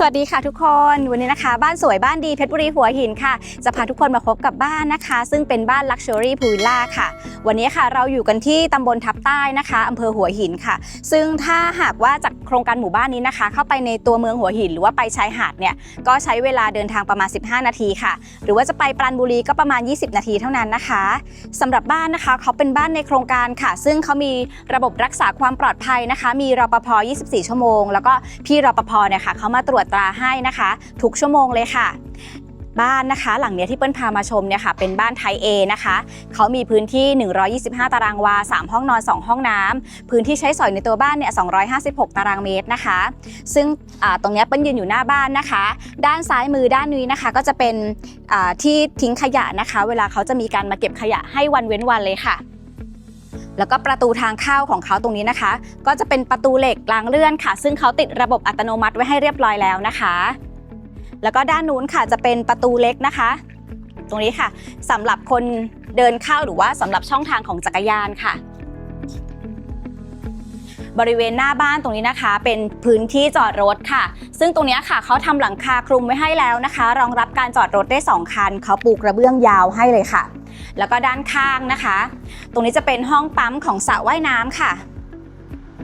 สวัสดีค่ะทุกคนวันนี้นะคะ บ้านสวยบ้านดีเพชรบุรีหัวหินค่ะ จะพาทุกคนมาพบกับบ้านนะคะ ซึ่งเป็นบ้าน Luxury p u l l a ค่ะ วันนี้ค่ะเราอยู่กันที่ตำบลทับใต้นะคะอำเภอหัวหินค่ะ ซึ่งถ้าหากว่าจากโครงการหมู่บ้านนี้นะคะ เข้าไปในตัวเมืองหัวหิน หรือว่าไปชายหาดเนี่ยก็ใช้เวลาเดินทางประมาณ 15 นาทีค่ะ หรือว่าจะไปปราณบุรีก็ประมาณ 20 นาทีเท่านั้นนะคะสำหรับบ้านนะคะเขาเป็นบ้านในโครงการค่ะ ซึ่งเขามีระบบรักษาความปลอดภัยนะคะ มีรปภ 24 ชั่วโมง แล้วก็พี่รปภเนี่ยค่ะเขามาตรวจตราให้นะคะ ทุกชั่วโมงเลยค่ะ บ้านนะคะ หลังเนี้ยที่เปิ้ลพามาชมเนี่ยค่ะ เป็นบ้านไทย A นะคะเขามีพื้นที่ 125 ตารางวา 3 ห้องนอน 2 ห้องน้ำพื้นที่ใช้สอยในตัวบ้านเนี่ย 256 ตารางเมตรนะคะ ซึ่งตรงเนี้ยเปิ้ลยืนอยู่หน้าบ้านนะคะ ด้านซ้ายมือด้านนี้นะคะ ก็จะเป็นที่ทิ้งขยะนะคะ เวลาเขาจะมีการมาเก็บขยะให้วันเว้นวันเลยค่ะ แล้วก็ประตูทางเข้าของเขาตรงนี้นะคะ ก็จะเป็นประตูเหล็กรางเลื่อนค่ะ ซึ่งเขาติดระบบอัตโนมัติไว้ให้เรียบร้อยแล้วนะคะ แล้วก็ด้านนู้นค่ะจะเป็นประตูเล็กนะคะ ตรงนี้ค่ะสำหรับคนเดินเข้าหรือว่าสำหรับช่องทางของจักรยานค่ะ บริเวณหน้าบ้านตรงนี้นะคะ เป็นพื้นที่จอดรถค่ะ ซึ่งตรงนี้ค่ะเขาทำหลังคาคลุมไว้ให้แล้วนะคะ รองรับการจอดรถได้ 2 คันเขาปูกระเบื้องยาวให้เลยค่ะ แล้วก็ด้านข้างนะคะ ตรงนี้จะเป็นห้องปั๊มของสระว่ายน้ำค่ะ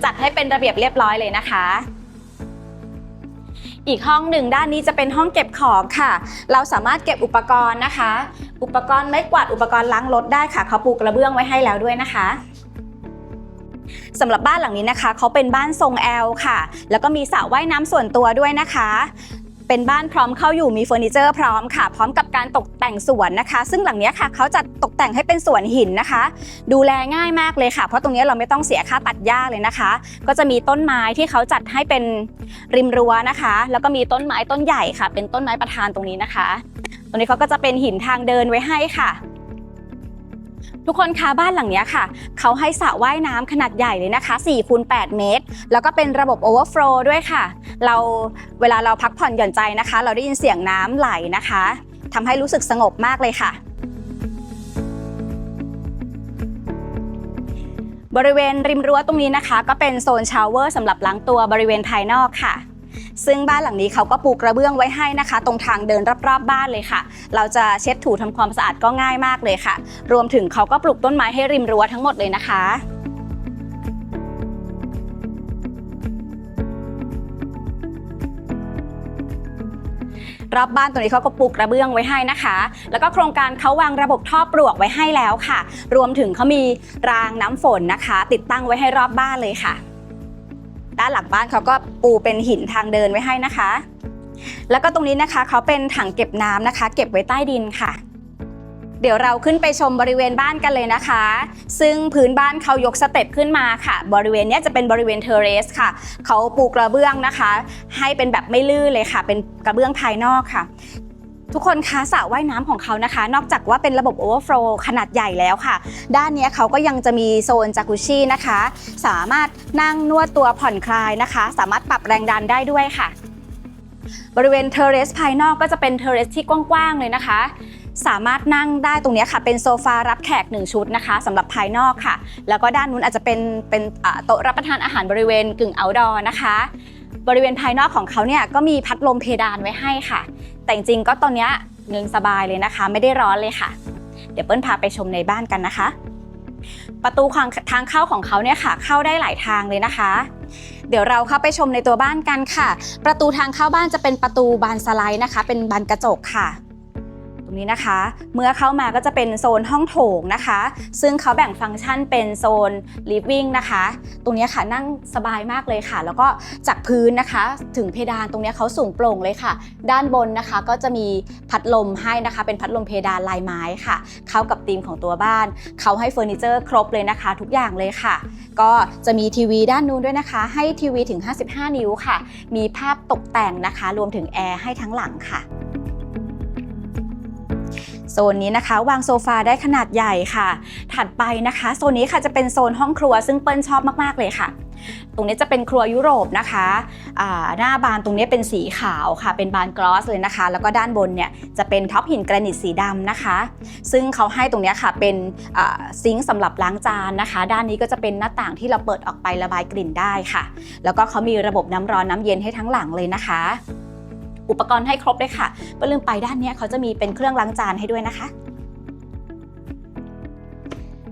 จัดให้เป็นระเบียบเรียบร้อยเลยนะคะอีกห้องหนึ่งด้านนี้จะเป็นห้องเก็บของค่ะ เราสามารถเก็บอุปกรณ์นะคะ อุปกรณ์ไม้กวาดอุปกรณ์ล้างรถได้ค่ะ เขาปูกระเบื้องไว้ให้แล้วด้วยนะคะ สำหรับบ้านหลังนี้นะคะเขาเป็นบ้านทรงแอลค่ะ แล้วก็มีสระว่ายน้ำส่วนตัวด้วยนะคะ เป็นบ้านพร้อมเข้าอยู่มีเฟอร์นิเจอร์พร้อมค่ะ พร้อมกับการตกแต่งสวนนะคะ ซึ่งหลังเนี้ยค่ะเขาจัดตกแต่งให้เป็นสวนหินนะคะ ดูแลง่ายมากเลยค่ะ เพราะตรงเนี้ยเราไม่ต้องเสียค่าตัดหญ้าเลยนะคะ ก็จะมีต้นไม้ที่เขาจัดให้เป็นริมรั้วนะคะ แล้วก็มีต้นไม้ต้นใหญ่ค่ะ เป็นต้นไม้ประธานตรงนี้นะคะ ตรงนี้เขาก็จะเป็นหินทางเดินไว้ให้ค่ะ ทุกคนคะบ้านหลังนี้ค่ะ เขาให้สระว่ายน้ำขนาดใหญ่เลยนะคะ4คูณ8เมตร แล้วก็เป็นระบบ overflow ด้วยค่ะ เราเวลาเราพักผ่อนหย่อนใจนะคะ เราได้ยินเสียงน้ำไหลนะคะทำให้รู้สึกสงบมากเลยค่ะ บริเวณริมรั้วตรงนี้นะคะ ก็เป็นโซนชาวเวอร์สำหรับล้างตัวบริเวณภายนอกค่ะ ซึ่งบ้านหลังนี้เขาก็ปูกระเบื้องไว้ให้นะคะ ตรงทางเดินรอบๆบบ้านเลยค่ะ เราจะเช็ดถูทำความสะอาดก็ง่ายมากเลยค่ะ รวมถึงเขาก็ปลูกต้นไม้ให้ริมรั้วทั้งหมดเลยนะคะรอบบ้านตัวนี้เขาก็ปลูกกระเบื้องไว้ให้นะคะ แล้วก็โครงการเขาวางระบบท่อปลวกไว้ให้แล้วค่ะ รวมถึงเขามีรางน้ำฝนนะคะ ติดตั้งไว้ให้รอบบ้านเลยค่ะ ด้านหลังบ้านเขาก็ปูเป็นหินทางเดินไว้ให้นะคะ แล้วก็ตรงนี้นะคะเขาเป็นถังเก็บน้ำนะคะ เก็บไว้ใต้ดินค่ะ เดี๋ยวเราขึ้นไปชมบริเวณบ้านกันเลยนะคะ ซึ่งพื้นบ้านเขายกสเต็ปขึ้นมาค่ะ บริเวณนี้จะเป็นบริเวณเทอเรสค่ะเขาปูกระเบื้องนะคะ ให้เป็นแบบไม่ลื่นเลยค่ะ เป็นกระเบื้องภายนอกค่ะ ทุกคนคะสระว่ายน้ำของเขานะคะ นอกจากว่าเป็นระบบ Overflow ขนาดใหญ่แล้วค่ะ ด้านนี้เขาก็ยังจะมีโซนจากุชินะคะ สามารถนั่งนวดตัวผ่อนคลายนะคะ สามารถปรับแรงดันได้ด้วยค่ะ บริเวณเทเรสภายนอกก็จะเป็นเทเรสที่กว้างๆเลยนะคะ สามารถนั่งได้ตรงนี้ค่ะ เป็นโซฟารับแขกหนึ่งชุดนะคะสำหรับภายนอกค่ะ แล้วก็ด้านนู้นอาจจะเป็นเป็นโต๊ะรับประทานอาหารบริเวณกึ่ง outdoor นะคะ บริเวณภายนอกของเขาเนี่ยก็มีพัดลมเพดานไว้ให้ค่ะ แต่จริงๆก็ตอนนี้เงินสบายเลยนะคะ ไม่ได้ร้อนเลยค่ะ เดี๋ยวเปิ้ลพาไปชมในบ้านกันนะคะ ประตูทางเข้าของเขาเนี่ยค่ะ เข้าได้หลายทางเลยนะคะ เดี๋ยวเราเข้าไปชมในตัวบ้านกันค่ะ ประตูทางเข้าบ้านจะเป็นประตูบานสไลด์นะคะ เป็นบานกระจกค่ะ นี้นะคะ เมื่อเข้ามาก็จะเป็นโซนห้องโถงนะคะ ซึ่งเขาแบ่งฟังก์ชันเป็นโซน living นะคะ ตรงนี้ค่ะนั่งสบายมากเลยค่ะ แล้วก็จากพื้นนะคะ ถึงเพดานตรงนี้เขาสูงโปร่งเลยค่ะ ด้านบนนะคะก็จะมีพัดลมให้นะคะ เป็นพัดลมเพดานลายไม้ค่ะ เข้ากับธีมของตัวบ้าน เขาให้เฟอร์นิเจอร์ครบเลยนะคะ ทุกอย่างเลยค่ะ ก็จะมีทีวีด้านนู้นด้วยนะคะ ให้ทีวีถึง 55 นิ้วค่ะ มีภาพตกแต่งนะคะ รวมถึงแอร์ให้ทั้งหลังค่ะ โซนนี้นะคะ วางโซฟาได้ขนาดใหญ่ค่ะ ถัดไปนะคะ โซนนี้ค่ะจะเป็นโซนห้องครัวซึ่งเปิ้ลชอบมากๆเลยค่ะ ตรงนี้จะเป็นครัวยุโรปนะคะหน้าบานตรงนี้เป็นสีขาวค่ะ เป็นบานกลอสเลยนะคะ แล้วก็ด้านบนเนี่ยจะเป็นท็อปหินแกรนิตสีดำนะคะ ซึ่งเขาให้ตรงนี้ค่ะเป็นซิงค์สำหรับล้างจานนะคะ ด้านนี้ก็จะเป็นหน้าต่างที่เราเปิดออกไประบายกลิ่นได้ค่ะ แล้วก็เขามีระบบน้ำร้อนน้ำเย็นให้ทั้งหลังเลยนะคะ อุปกรณ์ให้ครบเลยค่ะก็ลืมไปด้านนี้เขาจะมีเป็นเครื่องล้างจานให้ด้วยนะคะ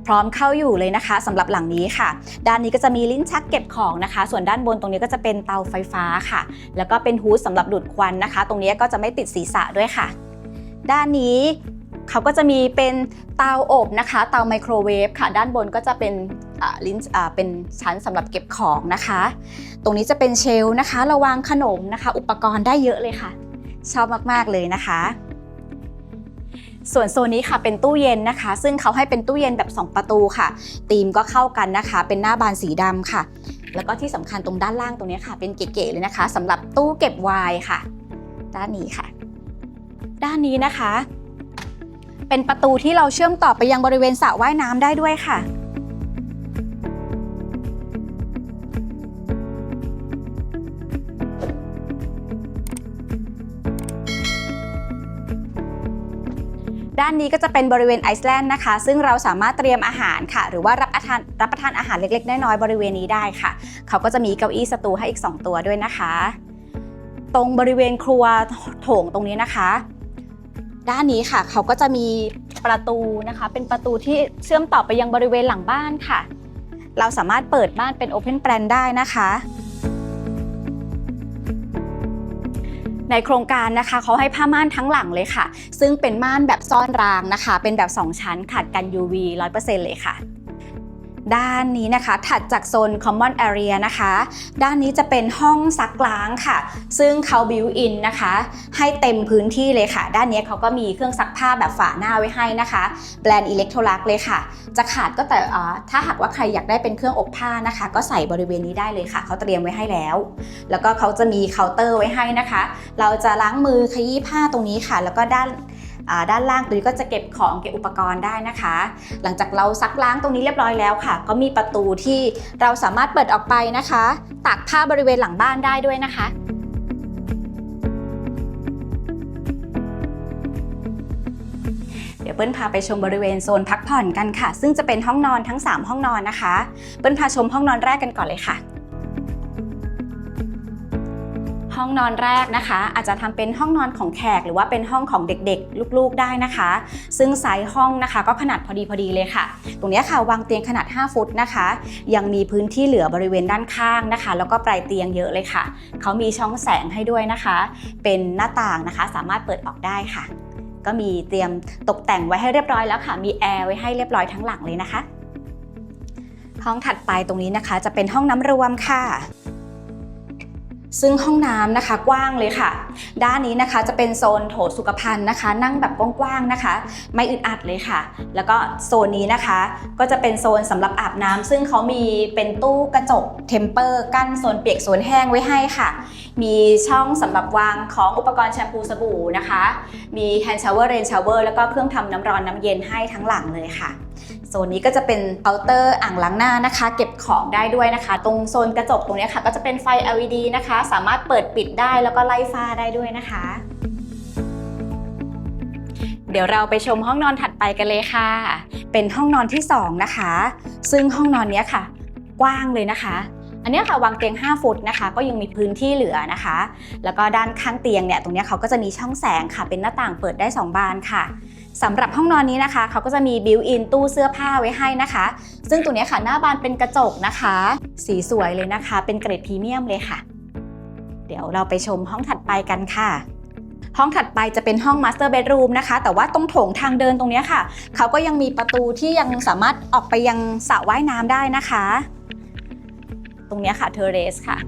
พร้อมเข้าอยู่เลยนะคะสำหรับหลังนี้ค่ะ ด้านนี้ก็จะมีลิ้นชักเก็บของนะคะ ส่วนด้านบนตรงนี้ก็จะเป็นเตาไฟฟ้าค่ะ แล้วก็เป็นฮูดสำหรับดูดควันนะคะ ตรงนี้ก็จะไม่ติดศีรษะด้วยค่ะด้านนี้ เขาก็จะมีเป็นเตาอบนะคะ เตาไมโครเวฟค่ะ ด้านบนก็จะเป็นลิ้นเป็นชั้นสำหรับเก็บของนะคะ ตรงนี้จะเป็นเชลฟ์นะคะ ระวางขนมนะคะ อุปกรณ์ได้เยอะเลยค่ะ ชอบมากๆเลยนะคะ ส่วนโซนนี้ค่ะเป็นตู้เย็นนะคะ ซึ่งเขาให้เป็นตู้เย็นแบบ 2 ประตูค่ะธีมก็เข้ากันนะคะ เป็นหน้าบานสีดำค่ะ แล้วก็ที่สำคัญตรงด้านล่างตรงนี้ค่ะ เป็นเก๋ๆเลยนะคะสำหรับตู้เก็บไวน์ค่ะ ด้านนี้ค่ะ ด้านนี้นะคะ เป็นประตูที่เราเชื่อมต่อไปยังบริเวณสระว่ายน้ำได้ด้วยค่ะ ด้านนี้ก็จะเป็นบริเวณไอซ์แลนด์นะคะ ซึ่งเราสามารถเตรียมอาหารค่ะ หรือว่ารับประทานรับประทานอาหารเล็ก ๆ น้อยๆบริเวณนี้ได้ค่ะ เขาก็จะมีเก้าอี้สตูให้อีก 2 ตัวด้วยนะคะ ตรงบริเวณครัวโถงตรงนี้นะคะ ด้านนี้ค่ะ เขาก็จะมีประตูนะคะ เป็นประตูที่เชื่อมต่อไปยังบริเวณหลังบ้านค่ะ เราสามารถเปิดบ้านเป็น Open Plan ได้นะคะ ในโครงการนะคะ เขาให้ผ้าม่านทั้งหลังเลยค่ะ ซึ่งเป็นม่านแบบซ่อนรางนะคะ เป็นแบบ 2 ชั้นขัดกัน UV 100%เลยค่ะ ด้านนี้นะคะ ถัดจากโซน Common Area นะคะ ด้านนี้จะเป็นห้องซักล้างค่ะ ซึ่งเขาบิวอินนะคะ ให้เต็มพื้นที่เลยค่ะ ด้านนี้เขาก็มีเครื่องซักผ้าแบบฝาหน้าไว้ให้นะคะ แบรนด์อิเล็กโทรลักเลยค่ะ จะขาดก็แต่ถ้าหากว่าใครอยากได้เป็นเครื่องอบผ้านะคะ ก็ใส่บริเวณนี้ได้เลยค่ะ เขาเตรียมไว้ให้แล้ว แล้วก็เขาจะมีเคาน์เตอร์ไว้ให้นะคะ เราจะล้างมือขยี้ผ้าตรงนี้ค่ะ แล้วก็ด้าน ด้านล่างตรงนี้ก็จะเก็บของเก็บอุปกรณ์ได้นะคะ หลังจากเราซักล้างตรงนี้เรียบร้อยแล้วค่ะ ก็มีประตูที่เราสามารถเปิดออกไปนะคะตากผ้าบริเวณหลังบ้านได้ด้วยนะคะเดี๋ยวเปิ้ลพาไปชมบริเวณโซนพักผ่อนกันค่ะ ซึ่งจะเป็นห้องนอนทั้ง 3 ห้องนอนนะคะ เปิ้ลพาชมห้องนอนแรกกันก่อนเลยค่ะ ห้องนอนแรกนะคะ อาจจะทำเป็นห้องนอนของแขก หรือว่าเป็นห้องของเด็กๆ ลูกๆได้นะคะ ซึ่งไซส์ห้องนะคะ ก็ขนาดพอดีพอดีเลยค่ะ ตรงนี้ค่ะวางเตียงขนาด 5 ฟุตนะคะ ยังมีพื้นที่เหลือบริเวณด้านข้างนะคะ แล้วก็ปลายเตียงเยอะเลยค่ะ เขามีช่องแสงให้ด้วยนะคะ เป็นหน้าต่างนะคะสามารถเปิดออกได้ค่ะ ก็มีเตรียมตกแต่งไว้ให้เรียบร้อยแล้วค่ะ มีแอร์ไว้ให้เรียบร้อยทั้งหลังเลยนะคะ ห้องถัดไปตรงนี้นะคะ จะเป็นห้องน้ำรวมค่ะ ซึ่งห้องน้ำนะคะกว้างเลยค่ะ ด้านนี้นะคะจะเป็นโซนโถสุขภัณฑ์นะคะ นั่งแบบกว้างๆนะคะ ไม่อึดอัดเลยค่ะ แล้วก็โซนนี้นะคะ ก็จะเป็นโซนสำหรับอาบน้ำซึ่งเขามีเป็นตู้กระจกเทมเปอร์กั้นโซนเปียกโซนแห้งไว้ให้ค่ะ มีช่องสำหรับวางของอุปกรณ์แชมพูสบู่นะคะ มีแฮนด์ชาวเวอร์เรนชาวเวอร์แล้วก็เครื่องทำน้ำร้อนน้ำเย็นให้ทั้งหลังเลยค่ะ โซนนี้ก็จะเป็นเคาน์เตอร์อ่างล้างหน้านะคะ เก็บของได้ด้วยนะคะ ตรงโซนกระจกตรงนี้ค่ะ ก็จะเป็นไฟ LED นะคะ สามารถเปิดปิดได้แล้วก็ไล่ฟ้าได้ด้วยนะคะ เดี๋ยวเราไปชมห้องนอนถัดไปกันเลยค่ะ เป็นห้องนอนที่ 2 นะคะ ซึ่งห้องนอนนี้ค่ะ กว้างเลยนะคะ อันนี้ค่ะวางเตียง 5 ฟุตนะคะ ก็ยังมีพื้นที่เหลือนะคะ แล้วก็ด้านข้างเตียงเนี่ยตรงนี้เขาก็จะมีช่องแสงค่ะเป็นหน้าต่างเปิดได้ 2 บานค่ะสำหรับห้องนอนนี้นะคะ เขาก็จะมีบิวอินตู้เสื้อผ้าไว้ให้นะคะ ซึ่งตัวนี้ค่ะหน้าบานเป็นกระจกนะคะ สีสวยเลยนะคะ เป็นเกรดพรีเมียมเลยค่ะ เดี๋ยวเราไปชมห้องถัดไปกันค่ะห้องถัดไปจะเป็นห้อง Master Bedroom นะคะ แต่ว่าตรงโถงทางเดินตรงนี้ค่ะ เขาก็ยังมีประตูที่ยังสามารถออกไปยังสระว่ายน้ำได้นะคะ ตรงเนี้ค่ะเทเรสค่ะ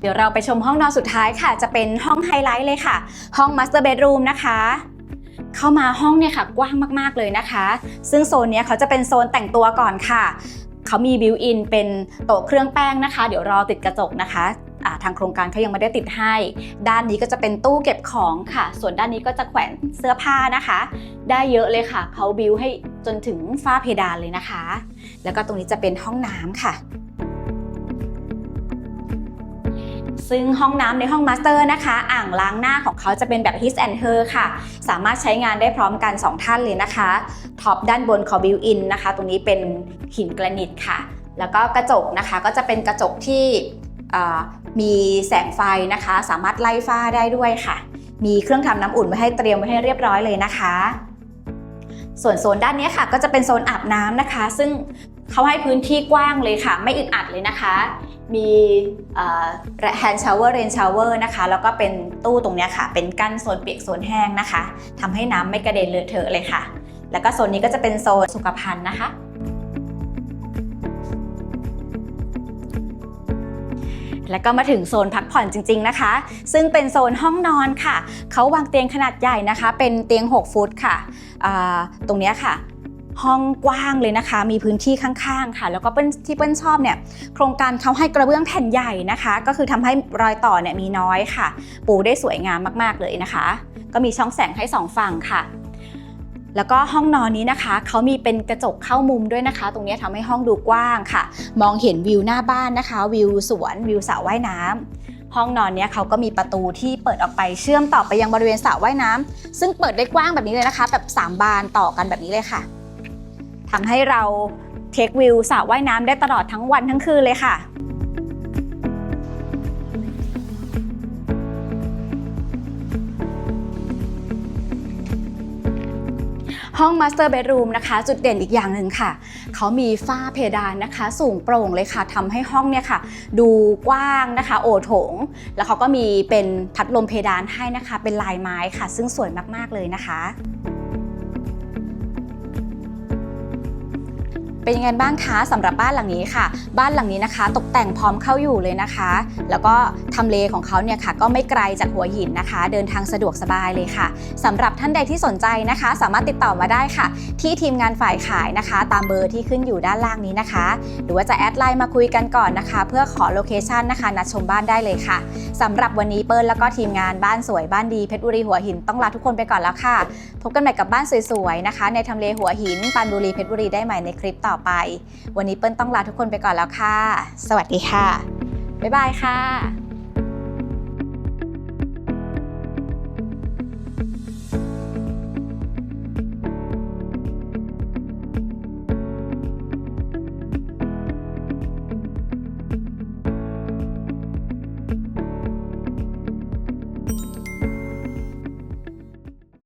เดี๋ยวเราไปชมห้องนอนสุดท้ายค่ะ จะเป็นห้องไฮไลท์เลยค่ะ ห้อง Master Bedroom นะคะเข้ามาห้องเนี่ยค่ะกว้างมากๆเลยนะคะ ซึ่งโซนนี้เขาจะเป็นโซนแต่งตัวก่อนค่ะ เขามีบิวอินเป็นโต๊ะเครื่องแป้งนะคะ เดี๋ยวรอติดกระจกนะคะ ทางโครงการเขายังไม่ได้ติดให้ ด้านนี้ก็จะเป็นตู้เก็บของค่ะ ส่วนด้านนี้ก็จะแขวนเสื้อผ้านะคะ ได้เยอะเลยค่ะเขาบิวให้จนถึงฝ้าเพดานเลยนะคะ แล้วก็ตรงนี้จะเป็นห้องน้ำค่ะซึ่งห้องน้ำในห้องมาสเตอร์นะคะ อ่างล้างหน้าของเขาจะเป็นแบบ his and her ค่ะ สามารถใช้งานได้พร้อมกัน 2 ท่านเลยนะคะ ท็อปด้านบนเขาบิวอินนะคะ ตรงนี้เป็นหินแกรนิตค่ะ แล้วก็กระจกนะคะ ก็จะเป็นกระจกที่ มีแสงไฟนะคะ สามารถไล่ฝ้าได้ด้วยค่ะ มีเครื่องทำน้ำอุ่นไว้ให้เตรียมไว้ให้เรียบร้อยเลยนะคะ ส่วนโซนด้านนี้ค่ะ ก็จะเป็นโซนอาบน้ำนะคะ ซึ่งเขาให้พื้นที่กว้างเลยค่ะ ไม่อึดอัดเลยนะคะ มีแฮนด์ชาวเวอร์เรนชาวเวอร์นะคะ แล้วก็เป็นตู้ตรงนี้ค่ะ เป็นกั้นโซนเปียกโซนแห้งนะคะทำให้น้ำไม่กระเด็นเลอะเทอะเลยค่ะ แล้วก็โซนนี้ก็จะเป็นโซนสุขภัณฑ์นะคะ แล้วก็มาถึงโซนพักผ่อนจริง ๆนะคะ ซึ่งเป็นโซนห้องนอนค่ะ เขาวางเตียงขนาดใหญ่นะคะ เป็นเตียง 6 ฟุตค่ะ ตรงนี้ค่ะห้องกว้างเลยนะคะ มีพื้นที่ข้างๆค่ะ แล้วก็เป็นที่เปิ้ลชอบเนี่ย โครงการเขาให้กระเบื้องแผ่นใหญ่นะคะ ก็คือทำให้รอยต่อเนี่ยมีน้อยค่ะ ปูได้สวยงามมากๆเลยนะคะ ก็มีช่องแสงให้สองฝั่งค่ะ แล้วก็ห้องนอนนี้นะคะเขามีเป็นกระจกเข้ามุมด้วยนะคะ ตรงนี้ทำให้ห้องดูกว้างค่ะ มองเห็นวิวหน้าบ้านนะคะ วิวสวนวิวสระว่ายน้ำห้องนอนเนี้ยเขาก็มีประตูที่เปิดออกไปเชื่อมต่อไปยังบริเวณสระว่ายน้ำซึ่งเปิดได้กว้างแบบนี้เลยนะคะ แบบ 3 บานต่อกันแบบนี้เลยค่ะทำให้เราเทควิวสระว่ายน้ำได้ตลอดทั้งวันทั้งคืนเลยค่ะ ห้องมาสเตอร์เบดรูมนะคะ จุดเด่นอีกอย่างหนึ่งค่ะ เขามีฝ้าเพดานนะคะ สูงโปร่งเลยค่ะทำให้ห้องเนี่ยค่ะ ดูกว้างนะคะ โอโถง แล้วเขาก็มีเป็นพัดลมเพดานให้นะคะ เป็นลายไม้ค่ะ ซึ่งสวยมากๆเลยนะคะ เป็นยังไงบ้างคะสำหรับบ้านหลังนี้ค่ะ บ้านหลังนี้นะคะ ตกแต่งพร้อมเข้าอยู่เลยนะคะ แล้วก็ทำเลของเขาเนี่ยค่ะก็ไม่ไกลจากหัวหินนะคะ เดินทางสะดวกสบายเลยค่ะสำหรับท่านใดที่สนใจนะคะ สามารถติดต่อมาได้ค่ะ ที่ทีมงานฝ่ายขายนะคะ ตามเบอร์ที่ขึ้นอยู่ด้านล่างนี้นะคะ หรือว่าจะแอดไลน์มาคุยกันก่อนนะคะ เพื่อขอโลเคชันนะคะนัดชมบ้านได้เลยค่ะสำหรับวันนี้เปิ้ลแล้วก็ทีมงานบ้านสวยบ้านดีเพชรบุรีหัวหินต้องลาทุกคนไปก่อนแล้วค่ะ พบกันใหม่กับบ้านสวยๆนะคะ ในทำเลหัวหินปานบุรีเพชรบุรีได้ใหม่ในคลิปต่อไป วันนี้เปิ้ลต้องลาทุกคนไปก่อนแล้วค่ะ สวัสดีค่ะ บ๊ายบายค่ะ